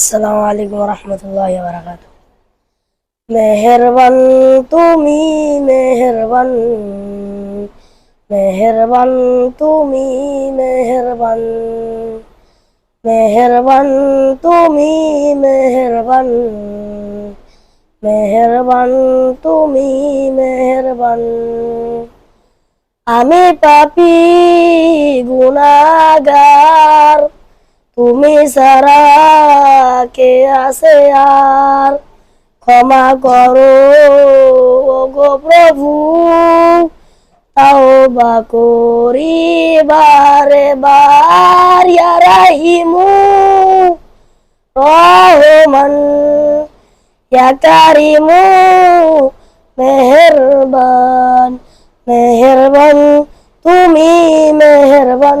আসসালামু আলাইকুম রহমতুল্লাহ বারাকাত মেহরবান তুমি, মেহরবান মেহরবান তুমি, মেহরবান মেহরবান তুমি, মেহরবান মেহরবান তুমি, মেহরবান। আমি পাপি গুনাগার তুমি সারা কে আছে আর? ক্ষমা করো গো প্রভু। তাও বা করি বারে বার রাহিমু। রহমান, ইয়া কারিমু। মেহেরবান মেহেরবান, তুমি মেহেরবান।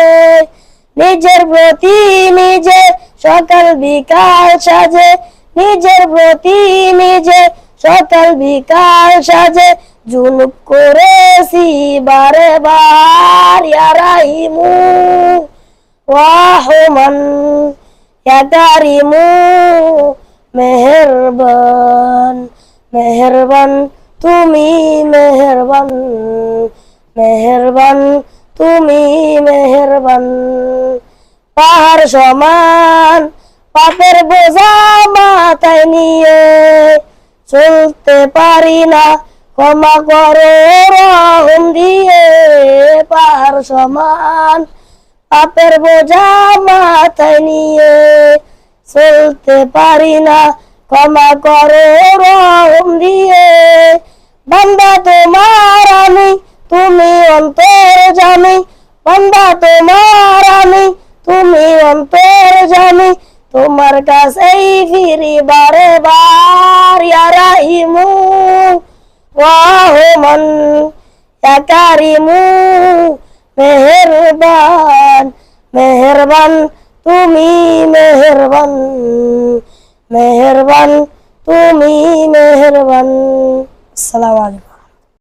নিজের প্রতি নিজে সকাল বিকাল সাজে। নিজের প্রতি নিজে সকাল বিকাল সাজে। জুনুব করেছি বারে বার ইয়ারাইমু ওয়াহমান ইয়াকারিমু মেহেরবান মেহেরবান, তুমি মেহেরবান মেহেরবান। তুমি মেহেরবান। পাহাড় সমান, পাপের বোঝা মাথায় নিয়ে চলতে পারি না। ক্ষমা করো, রহম দিয়ে পাহাড় সমান, পাপের বোঝা মাথায় নিয়ে চলতে পারি না। ক্ষমা করো, রহম দিয়ে, বান্দা তোমার আমি, তুমি জানি বান্দা তোমার আমি, তুমি অন্তর জানি, তোমার কাছেই ফিরি বারে বার ইয়ারাহিমু ওয়াহমান ইয়াকারিমু মেহেরবান মেহেরবান, তুমি মেহেরবান মেহেরবান, তুমি মেহেরবান। আসসালামু আলাইকুম।